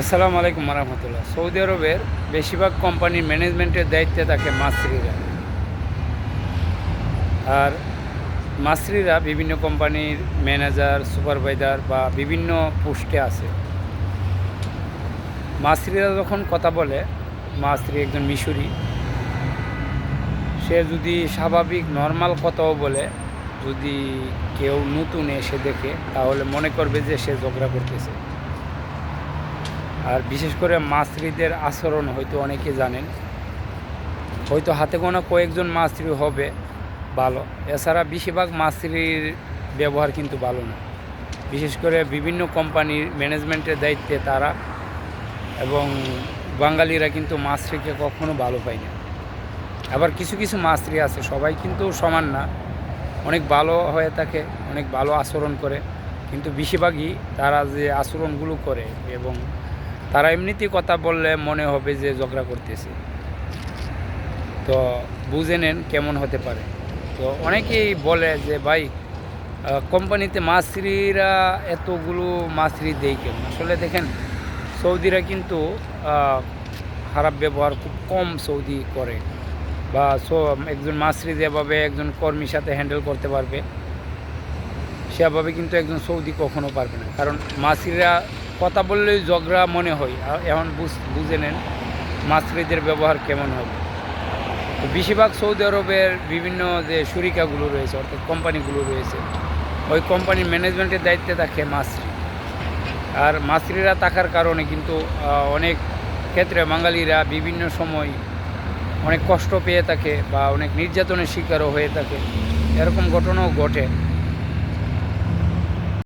আসসালামু আলাইকুম রহমতুল্লাহ সৌদি আরবের বেশিরভাগ কোম্পানির ম্যানেজমেন্টের দায়িত্বে থাকে মাস্ত্রিরা আর মাস্ত্রিরা বিভিন্ন কোম্পানির ম্যানেজার, সুপারভাইজার বা বিভিন্ন পোস্টে আছে। মাস্ত্রিরা যখন কথা বলে মাস্ত্রি একজন মিশরি, সে যদি স্বাভাবিক, নর্মাল কথাও বলে, যদি কেউ নতুন এসে দেখে, তাহলে মনে করবে যে সে ঝগড়া করতেছে। আর বিশেষ করে মাস্ত্রিদের আচরণ হয়তো অনেকে জানেন। হয়তো হাতে গোনা কয়েকজন মাস্ত্রি হবে ভালো। এছাড়া বেশিরভাগ মাস্ত্রির ব্যবহার কিন্তু ভালো না। বিশেষ করে বিভিন্ন কোম্পানির ম্যানেজমেন্টের দায়িত্বে তারা এবং বাঙালিরা কিন্তু মাস্ত্রিকে কখনো ভালো পায় না। আবার কিছু কিছু মাস্ত্রি আছে, সবাই কিন্তু সমান না। অনেক ভালো হয়ে থাকে, অনেক ভালো আচরণ করে। কিন্তু বেশিরভাগই তারা যে আচরণগুলো করে এবং তারা এমনিতেই কথা বললে মনে হবে যে ঝগড়া করতেছে। তো বুঝে নেন কেমন হতে পারে। তো অনেকেই বলে যে, ভাই কোম্পানিতে মাছরিরা এতগুলো মাছরি দেই কেন? আসলে দেখেন, সৌদিরা কিন্তু খারাপ ব্যবহার খুব কম সৌদি করে। বা একজন মাছরি যেভাবে একজন কর্মীর সাথে হ্যান্ডেল করতে পারবে, সেভাবে কিন্তু একজন সৌদি কখনো পারবে না। কারণ মাছরিরা কথা বললেই ঝগড়া মনে হয় এখন বুঝ- নেন মাছরিদের ব্যবহার কেমন হবে। তো বেশিরভাগ সৌদি আরবের বিভিন্ন যে সুরিকাগুলো রয়েছে, অর্থাৎ কোম্পানিগুলো রয়েছে, ওই কোম্পানির ম্যানেজমেন্টের দায়িত্বে থাকে মাছরি আর মাছরিরা থাকার কারণে কিন্তু অনেক ক্ষেত্রে বাঙালিরা বিভিন্ন সময় অনেক কষ্ট পেয়ে থাকে বা অনেক নির্যাতনের শিকারও হয়ে থাকে। এরকম ঘটনাও ঘটে।